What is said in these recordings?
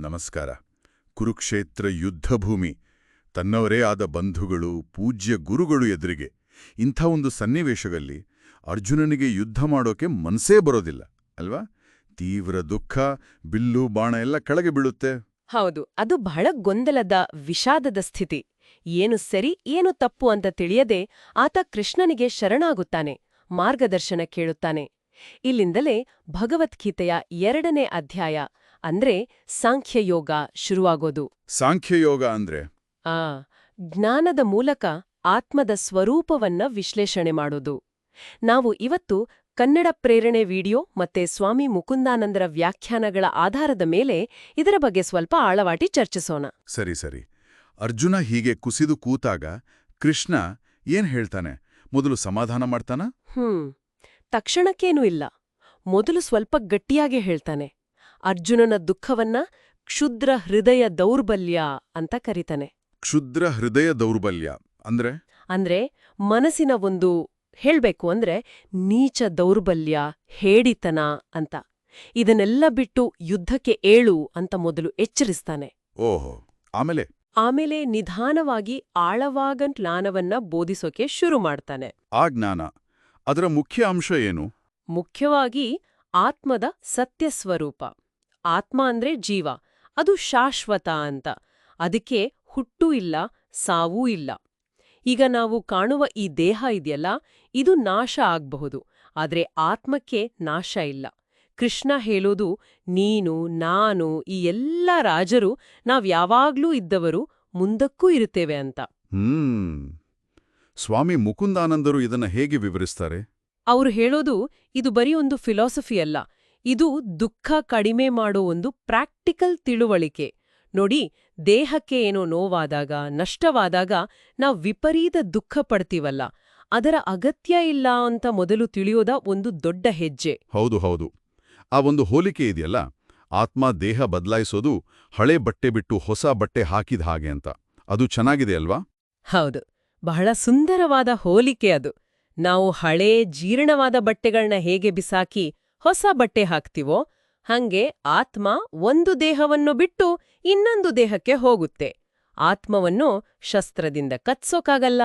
ನಮಸ್ಕಾರ. ಕುರುಕ್ಷೇತ್ರ ಯುದ್ಧಭೂಮಿ. ತನ್ನವರೇ ಆದ ಬಂಧುಗಳು, ಪೂಜ್ಯ ಗುರುಗಳು ಎದುರಿಗೆ. ಇಂಥ ಒಂದು ಸನ್ನಿವೇಶದಲ್ಲಿ ಅರ್ಜುನನಿಗೆ ಯುದ್ಧ ಮಾಡೋಕೆ ಮನಸ್ಸೇ ಬರೋದಿಲ್ಲ, ಅಲ್ವಾ? ತೀವ್ರ ದುಃಖ, ಬಿಲ್ಲು, ಬಾಣ ಎಲ್ಲ ಕೆಳಗೆ ಬೀಳುತ್ತೆ. ಹೌದು, ಅದು ಬಹಳ ಗೊಂದಲದ, ವಿಷಾದದ ಸ್ಥಿತಿ. ಏನು ಸರಿ, ಏನು ತಪ್ಪು ಅಂತ ತಿಳಿಯದೆ ಆತ ಕೃಷ್ಣನಿಗೆ ಶರಣಾಗುತ್ತಾನೆ, ಮಾರ್ಗದರ್ಶನ ಕೇಳುತ್ತಾನೆ. ಇಲ್ಲಿಂದಲೇ ಭಗವದ್ಗೀತೆಯ ಎರಡನೇ ಅಧ್ಯಾಯ ಅಂದ್ರೆ ಸಾಂಖ್ಯಯೋಗ ಶುರುವಾಗೋದು. ಸಾಂಖ್ಯಯೋಗ ಅಂದ್ರೆ? ಆ ಜ್ಞಾನದ ಮೂಲಕ ಆತ್ಮದ ಸ್ವರೂಪವನ್ನ ವಿಶ್ಲೇಷಣೆ ಮಾಡೋದು. ನಾವು ಇವತ್ತು ಕನ್ನಡ ಪ್ರೇರಣೆ ವಿಡಿಯೋ ಮತ್ತೆ ಸ್ವಾಮಿ ಮುಕುಂದಾನಂದರ ವ್ಯಾಖ್ಯಾನಗಳ ಆಧಾರದ ಮೇಲೆ ಇದರ ಬಗ್ಗೆ ಸ್ವಲ್ಪ ಆಳವಾಟಿ ಚರ್ಚಿಸೋಣ. ಸರಿ ಸರಿ. ಅರ್ಜುನ ಹೀಗೆ ಕುಸಿದು ಕೂತಾಗ ಕೃಷ್ಣ ಏನ್ ಹೇಳ್ತಾನೆ? ಮೊದಲು ಸಮಾಧಾನ ಮಾಡ್ತಾನ? ಹ್ಮ್ ತಕ್ಷಣಕ್ಕೇನೂ ಇಲ್ಲ. ಮೊದಲು ಸ್ವಲ್ಪ ಗಟ್ಟಿಯಾಗಿ ಹೇಳ್ತಾನೆ. ಅರ್ಜುನನ ದುಃಖವನ್ನ ಕ್ಷುದ್ರ ಹೃದಯ ದೌರ್ಬಲ್ಯ ಅಂತ ಕರೀತಾನೆ. ಕ್ಷುದ್ರ ಹೃದಯ ದೌರ್ಬಲ್ಯ ಅಂದ್ರೆ? ಅಂದ್ರೆ ಮನಸ್ಸಿನ ಒಂದು ಹೇಳ್ಬೇಕು ಅಂದ್ರೆ ನೀಚ ದೌರ್ಬಲ್ಯ ಹೇಡಿತನ ಅಂತ. ಇದನ್ನೆಲ್ಲ ಬಿಟ್ಟು ಯುದ್ಧಕ್ಕೆ ಏಳು ಅಂತ ಮೊದಲು ಎಚ್ಚರಿಸ್ತಾನೆ. ಓಹೋ ಆಮೇಲೆ? ಆಮೇಲೆ ನಿಧಾನವಾಗಿ ಆಳವಾಗ ಜ್ಞಾನವನ್ನ ಬೋಧಿಸೋಕೆ ಶುರು ಮಾಡ್ತಾನೆ. ಆ ಜ್ಞಾನ ಅದರ ಮುಖ್ಯ ಅಂಶ ಏನು? ಮುಖ್ಯವಾಗಿ ಆತ್ಮದ ಸತ್ಯ ಸ್ವರೂಪ ಆತ್ಮ ಅಂದ್ರೆ ಜೀವ ಅದು ಶಾಶ್ವತ ಅಂತ. ಅದಕ್ಕೆ ಹುಟ್ಟು ಇಲ್ಲ ಸಾವೂ ಇಲ್ಲ. ಈಗ ನಾವು ಕಾಣುವ ಈ ದೇಹ ಇದೆಯಲ್ಲ ಇದು ನಾಶ ಆಗ್ಬಹುದು ಆದರೆ ಆತ್ಮಕ್ಕೆ ನಾಶ ಇಲ್ಲ. ಕೃಷ್ಣ ಹೇಳೋದು ನೀನು ನಾನು ಈ ಎಲ್ಲ ರಾಜರು ನಾವ್ಯಾವಾಗ್ಲೂ ಇದ್ದವರು ಮುಂದಕ್ಕೂ ಇರುತ್ತೇವೆ ಅಂತ. ಹ್ಮ್. ಸ್ವಾಮಿ ಮುಕುಂದಾನಂದರು ಇದನ್ನ ಹೇಗೆ ವಿವರಿಸ್ತಾರೆ? ಅವ್ರು ಹೇಳೋದು ಇದು ಬರೀ ಒಂದು ಫಿಲಾಸಫಿ ಅಲ್ಲ. ಇದು ದುಃಖ ಕಡಿಮೆ ಮಾಡೋ ಒಂದು ಪ್ರಾಕ್ಟಿಕಲ್ ತಿಳುವಳಿಕೆ. ನೋಡಿ ದೇಹಕ್ಕೆ ಏನೋ ನೋವಾದಾಗ ನಷ್ಟವಾದಾಗ ನಾವು ವಿಪರೀತ ದುಃಖ ಪಡ್ತೀವಲ್ಲ ಅದರ ಅಗತ್ಯ ಇಲ್ಲ ಅಂತ ಮೊದಲು ತಿಳಿಯೋದ ಒಂದು ದೊಡ್ಡ ಹೆಜ್ಜೆ. ಹೌದು ಹೌದು. ಆ ಒಂದು ಹೋಲಿಕೆ ಇದೆಯಲ್ಲ ಆತ್ಮ ದೇಹ ಬದಲಾಯಿಸೋದು ಹಳೆ ಬಟ್ಟೆ ಬಿಟ್ಟು ಹೊಸ ಬಟ್ಟೆ ಹಾಕಿದ ಹಾಗೆ ಅಂತ. ಅದು ಚೆನ್ನಾಗಿದೆ ಅಲ್ವಾ? ಹೌದು. ಬಹಳ ಸುಂದರವಾದ ಹೋಲಿಕೆ ಅದು. ನಾವು ಹಳೇ ಜೀರ್ಣವಾದ ಬಟ್ಟೆಗಳನ್ನ ಹೇಗೆ ಬಿಸಾಕಿ ಹೊಸ ಬಟ್ಟೆ ಹಾಕ್ತಿವೋ ಹಂಗೆ ಆತ್ಮ ಒಂದು ದೇಹವನ್ನು ಬಿಟ್ಟು ಇನ್ನೊಂದು ದೇಹಕ್ಕೆ ಹೋಗುತ್ತೆ. ಆತ್ಮವನ್ನು ಶಸ್ತ್ರದಿಂದ ಕತ್ಸೋಕಾಗಲ್ಲ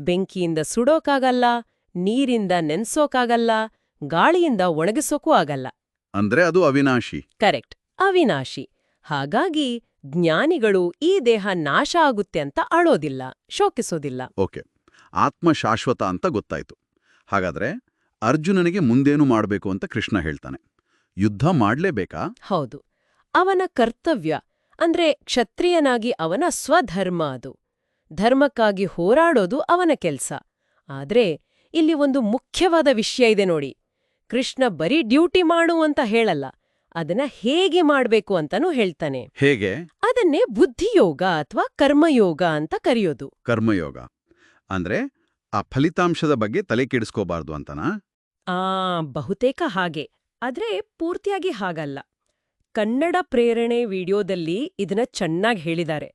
ಬೆಂಕಿಯಿಂದ ಸುಡೋಕಾಗಲ್ಲ ನೀರಿಂದ ನೆನ್ಸೋಕಾಗಲ್ಲ ಗಾಳಿಯಿಂದ ಒಣಗಿಸೋಕೂ ಆಗಲ್ಲ. ಅಂದ್ರೆ ಅದು ಅವಿನಾಶಿ. ಕರೆಕ್ಟ್ ಅವಿನಾಶಿ. ಹಾಗಾಗಿ ಜ್ಞಾನಿಗಳು ಈ ದೇಹ ನಾಶ ಆಗುತ್ತೆ ಅಂತ ಅಳೋದಿಲ್ಲ ಶೋಕಿಸೋದಿಲ್ಲ. ಓಕೆ ಆತ್ಮ ಶಾಶ್ವತ ಅಂತ ಗೊತ್ತಾಯ್ತು. ಹಾಗಾದ್ರೆ ಅರ್ಜುನನಿಗೆ ಮುಂದೇನು ಮಾಡಬೇಕು ಅಂತ ಕೃಷ್ಣ ಹೇಳ್ತಾನೆ. ಯುದ್ಧ ಮಾಡ್ಲೇಬೇಕಾ? ಹೌದು. ಅವನ ಕರ್ತವ್ಯ ಅಂದ್ರೆ ಕ್ಷತ್ರಿಯನಾಗಿ ಅವನ ಸ್ವಧರ್ಮ ಅದು. ಧರ್ಮಕ್ಕಾಗಿ ಹೋರಾಡೋದು ಅವನ ಕೆಲ್ಸ. ಆದ್ರೆ ಇಲ್ಲಿ ಒಂದು ಮುಖ್ಯವಾದ ವಿಷಯ ಇದೆ ನೋಡಿ. ಕೃಷ್ಣ ಬರೀ ಡ್ಯೂಟಿ ಮಾಡು ಅಂತ ಹೇಳಲ್ಲ. ಅದನ್ನ ಹೇಗೆ ಮಾಡ್ಬೇಕು ಅಂತನೂ ಹೇಳ್ತಾನೆ. ಹೇಗೆ? ಅದನ್ನೇ ಬುದ್ಧಿಯೋಗ ಅಥವಾ ಕರ್ಮಯೋಗ ಅಂತ ಕರೆಯೋದು. ಕರ್ಮಯೋಗ. ಅಂದ್ರೆ ಆ ಫಲಿತಾಂಶದ ಬಗ್ಗೆ ತಲೆ ಕೆಡಿಸ್ಕೋಬಾರ್ದು ಅಂತನಾ? ಆ ಬಹುತೇಕ ಹಾಗೆ. ಆದ್ರೆ ಪೂರ್ತಿಯಾಗಿ ಹಾಗಲ್ಲ. ಕನ್ನಡ ಪ್ರೇರಣೆ ವಿಡಿಯೋದಲ್ಲಿ ಇದನ್ನ ಚೆನ್ನಾಗಿ ಹೇಳಿದ್ದಾರೆ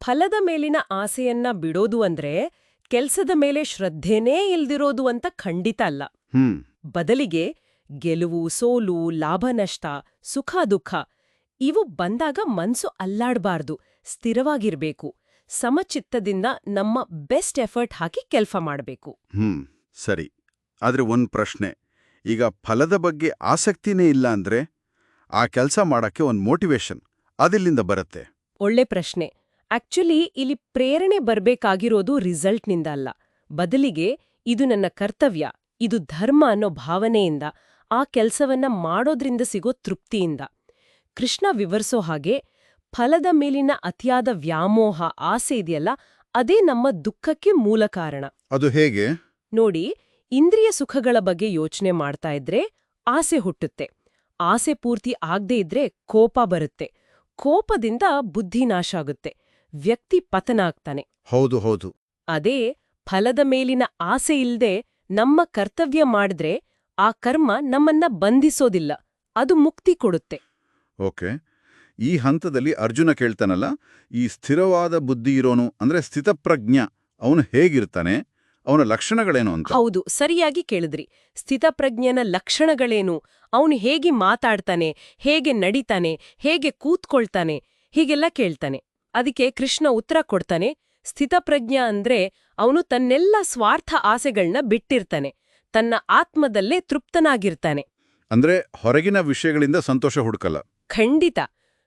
ಫಲದ ಮೇಲಿನ ಆಸೆಯನ್ನ ಬಿಡೋದು ಅಂದ್ರೆ ಕೆಲ್ಸದ ಮೇಲೆ ಶ್ರದ್ಧೆನೇ ಇಲ್ದಿರೋದು ಅಂತ ಖಂಡಿತ ಅಲ್ಲ. ಬದಲಿಗೆ ಗೆಲುವು ಸೋಲು ಲಾಭ ನಷ್ಟ ಸುಖ ದುಃಖ ಇವು ಬಂದಾಗ ಮನ್ಸು ಅಲ್ಲಾಡ್ಬಾರ್ದು ಸ್ಥಿರವಾಗಿರ್ಬೇಕು. ಸಮಚಿತ್ತದಿಂದ ನಮ್ಮ ಬೆಸ್ಟ್ ಎಫರ್ಟ್ ಹಾಕಿ ಕೆಲ್ಸ ಮಾಡಬೇಕು. ಸರಿ. ಆದ್ರೆ ಒಂದು ಪ್ರಶ್ನೆ. ಈಗ ಫಲದ ಬಗ್ಗೆ ಆಸಕ್ತಿನೇ ಇಲ್ಲ ಅಂದ್ರೆ ಆ ಕೆಲಸ ಮಾಡಕ್ಕೆ ಒಂದು ಮೋಟಿವೇಶನ್ ಅದಿಲ್ಲಿಂದ ಬರುತ್ತೆ. ಒಳ್ಳೆ ಪ್ರಶ್ನೆ. ಆಕ್ಚುಲಿ ಇಲ್ಲಿ ಪ್ರೇರಣೆ ಬರಬೇಕಾಗಿರೋದು ರಿಸಲ್ಟ್ನಿಂದ ಅಲ್ಲ. ಬದಲಿಗೆ ಇದು ನನ್ನ ಕರ್ತವ್ಯ ಇದು ಧರ್ಮ ಅನ್ನೋ ಭಾವನೆಯಿಂದ ಆ ಕೆಲಸವನ್ನ ಮಾಡೋದ್ರಿಂದ ಸಿಗೋ ತೃಪ್ತಿಯಿಂದ. ಕೃಷ್ಣ ವಿವರಿಸೋ ಹಾಗೆ ಫಲದ ಮೇಲಿನ ಅತಿಯಾದ ವ್ಯಾಮೋಹ ಆಸೆ ಇದೆಯಲ್ಲ ಅದೇ ನಮ್ಮ ದುಃಖಕ್ಕೆ ಮೂಲ ಕಾರಣ. ಅದು ಹೇಗೆ? ನೋಡಿ ಇಂದ್ರಿಯ ಸುಖಗಳ ಬಗ್ಗೆ ಯೋಚನೆ ಮಾಡ್ತಾ ಇದ್ರೆ ಆಸೆ ಹುಟ್ಟುತ್ತೆ. ಆಸೆ ಪೂರ್ತಿ ಆಗದೇ ಇದ್ರೆ ಕೋಪ ಬರುತ್ತೆ. ಕೋಪದಿಂದ ಬುದ್ಧಿ ನಾಶ ಆಗುತ್ತೆ. ವ್ಯಕ್ತಿ ಪತನ ಆಗ್ತಾನೆ. ಹೌದು ಹೌದು. ಅದೇ ಫಲದ ಮೇಲಿನ ಆಸೆ ಇಲ್ಲದೆ ನಮ್ಮ ಕರ್ತವ್ಯ ಮಾಡಿದ್ರೆ ಆ ಕರ್ಮ ನಮ್ಮನ್ನ ಬಂಧಿಸೋದಿಲ್ಲ. ಅದು ಮುಕ್ತಿ ಕೊಡುತ್ತೆ. ಓಕೆ. ಈ ಹಂತದಲ್ಲಿ ಅರ್ಜುನ ಕೇಳ್ತಾನಲ್ಲ ಈ ಸ್ಥಿರವಾದ ಬುದ್ಧಿ ಇರೋನು ಅಂದ್ರೆ ಸ್ಥಿತಪ್ರಜ್ಞ ಅವನು ಹೇಗಿರ್ತಾನೆ? ಅವನ ಲಕ್ಷಣಗಳೇನು ಅಂತ? ಹೌದು ಸರಿಯಾಗಿ ಕೇಳಿದ್ರಿ. ಸ್ಥಿತಪ್ರಜ್ಞನ ಲಕ್ಷಣಗಳೇನು? ಅವನು ಹೇಗೆ ಮಾತಾಡ್ತಾನೆ ಹೇಗೆ ನಡೀತಾನೆ ಹೇಗೆ ಕೂತ್ಕೊಳ್ತಾನೆ ಹೀಗೆಲ್ಲ ಕೇಳ್ತಾನೆ. ಅದಕ್ಕೆ ಕೃಷ್ಣ ಉತ್ತರ ಕೊಡ್ತಾನೆ ಸ್ಥಿತಪ್ರಜ್ಞ ಅಂದ್ರೆ ಅವನು ತನ್ನೆಲ್ಲ ಸ್ವಾರ್ಥ ಆಸೆಗಳನ್ನ ಬಿಟ್ಟಿರ್ತಾನೆ ತನ್ನ ಆತ್ಮದಲ್ಲೇ ತೃಪ್ತನಾಗಿರ್ತಾನೆ. ಅಂದ್ರೆ ಹೊರಗಿನ ವಿಷಯಗಳಿಂದ ಸಂತೋಷ ಹುಡುಕಲ್ಲ? ಖಂಡಿತ.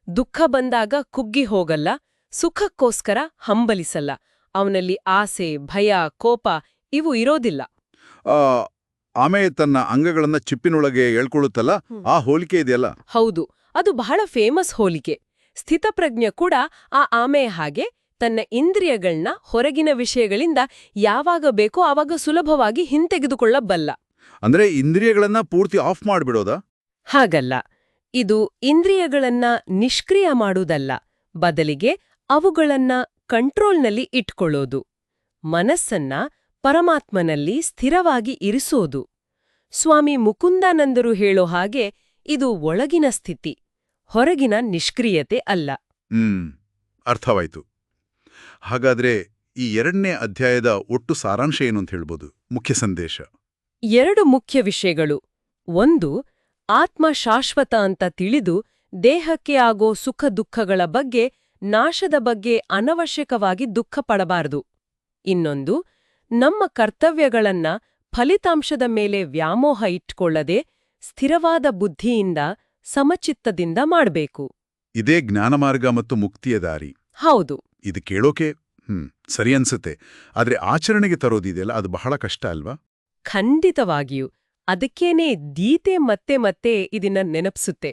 ದುಃಖ ಬಂದಾಗ ಕುಗ್ಗಿ ಹೋಗಲ್ಲ ಸುಖಕ್ಕೋಸ್ಕರ ಹಂಬಲಿಸಲ್ಲ. ಅವನಲ್ಲಿ ಆಸೆ ಭಯ ಕೋಪ ಇವು ಇರೋದಿಲ್ಲ. ಆಮೆ ತನ್ನ ಅಂಗಗಳನ್ನ ಚಿಪ್ಪಿನೊಳಗೆ ಹೇಳ್ಕೊಳ್ಳುತ್ತಲ್ಲ ಆ ಹೋಲಿಕೆ ಇದೆಯಲ್ಲ? ಹೌದು ಅದು ಬಹಳ ಫೇಮಸ್ ಹೋಲಿಕೆ. ಸ್ಥಿತಪ್ರಜ್ಞ ಕೂಡ ಆ ಆಮೆ ಹಾಗೆ ತನ್ನ ಇಂದ್ರಿಯಗಳನ್ನ ಹೊರಗಿನ ವಿಷಯಗಳಿಂದ ಯಾವಾಗ ಬೇಕೋ ಆವಾಗ ಸುಲಭವಾಗಿ ಹಿಂತೆಗೆದುಕೊಳ್ಳಬಲ್ಲ. ಅಂದ್ರೆ ಇಂದ್ರಿಯಗಳನ್ನ ಪೂರ್ತಿ ಆಫ್ ಮಾಡಿಬಿಡೋದಾ? ಹಾಗಲ್ಲ ಇದು ಇಂದ್ರಿಯಗಳನ್ನ ನಿಷ್ಕ್ರಿಯ ಮಾಡುವುದಲ್ಲ ಬದಲಿಗೆ ಅವುಗಳನ್ನ ಕಂಟ್ರೋಲ್ನಲ್ಲಿ ಇಟ್ಕೊಳ್ಳೋದು ಮನಸ್ಸನ್ನ ಪರಮಾತ್ಮನಲ್ಲಿ ಸ್ಥಿರವಾಗಿ ಇರಿಸೋದು. ಸ್ವಾಮಿ ಮುಕುಂದಾನಂದರು ಹೇಳೋ ಹಾಗೆ ಇದು ಒಳಗಿನ ಸ್ಥಿತಿ ಹೊರಗಿನ ನಿಷ್ಕ್ರಿಯತೆ ಅಲ್ಲ. ಹ್ಮ್ ಅರ್ಥವಾಯ್ತು. ಹಾಗಾದ್ರೆ ಈ ಎರಡನೇ ಅಧ್ಯಾಯದ ಒಟ್ಟು ಸಾರಾಂಶ ಏನು ಅಂತ ಹೇಳ್ಬೋದು? ಮುಖ್ಯ ಸಂದೇಶ. ಎರಡು ಮುಖ್ಯ ವಿಷಯಗಳು. ಒಂದು ಆತ್ಮ ಶಾಶ್ವತ ಅಂತ ತಿಳಿದು ದೇಹಕ್ಕೆ ಆಗೋ ಸುಖ ದುಃಖಗಳ ಬಗ್ಗೆ ನಾಶದ ಬಗ್ಗೆ ಅನವಶ್ಯಕವಾಗಿ ದುಃಖ ಪಡಬಾರದು ಇನ್ನೊಂದು ನಮ್ಮ ಕರ್ತವ್ಯಗಳನ್ನ ಫಲಿತಾಂಶದ ಮೇಲೆ ವ್ಯಾಮೋಹ ಇಟ್ಕೊಳ್ಳದೆ ಸ್ಥಿರವಾದ ಬುದ್ಧಿಯಿಂದ ಸಮಚಿತ್ತದಿಂದ ಮಾಡಬೇಕು. ಇದೇ ಜ್ಞಾನಮಾರ್ಗ ಮತ್ತು ಮುಕ್ತಿಯ ದಾರಿ. ಹೌದು. ಇದು ಕೇಳೋಕೆ ಹ್ಮ್ ಸರಿ ಅನ್ಸುತ್ತೆ. ಆದ್ರೆ ಆಚರಣೆಗೆ ತರೋದಿದೆಯಲ್ಲ ಅದು ಬಹಳ ಕಷ್ಟ ಅಲ್ವಾ? ಖಂಡಿತವಾಗಿಯೂ. ಅದಕ್ಕೇನೆ ದೀತೆ ಮತ್ತೆ ಮತ್ತೆ ಇದನ್ನ ನೆನಪಿಸುತ್ತೆ.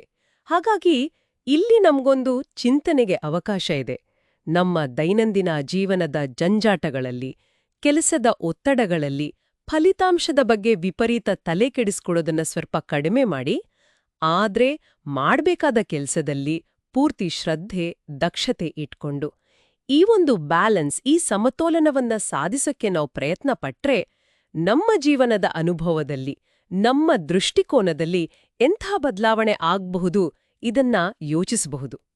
ಹಾಗಾಗಿ ಇಲ್ಲಿ ನಮಗೊಂದು ಚಿಂತನೆಗೆ ಅವಕಾಶ ಇದೆ. ನಮ್ಮ ದೈನಂದಿನ ಜೀವನದ ಜಂಜಾಟಗಳಲ್ಲಿ, ಕೆಲಸದ ಒತ್ತಡಗಳಲ್ಲಿ ಫಲಿತಾಂಶದ ಬಗ್ಗೆ ವಿಪರೀತ ತಲೆ ಕೆಡಿಸ್ಕೊಳ್ಳೋದನ್ನ ಸ್ವಲ್ಪ ಕಡಿಮೆ ಮಾಡಿ, ಆದ್ರೆ ಮಾಡ್ಬೇಕಾದ ಕೆಲಸದಲ್ಲಿ ಪೂರ್ತಿ ಶ್ರದ್ಧೆ, ದಕ್ಷತೆ ಇಟ್ಕೊಂಡು, ಈ ಒಂದು ಬ್ಯಾಲೆನ್ಸ್, ಈ ಸಮತೋಲನವನ್ನ ಸಾಧಿಸಕ್ಕೆ ನಾವು ಪ್ರಯತ್ನ ಪಟ್ರೆ ನಮ್ಮ ಜೀವನದ ಅನುಭವದಲ್ಲಿ, ನಮ್ಮ ದೃಷ್ಟಿಕೋನದಲ್ಲಿ ಎಂಥ ಬದಲಾವಣೆ ಆಗ್ಬಹುದು ಇದನ್ನ ಯೋಚಿಸಬಹುದು.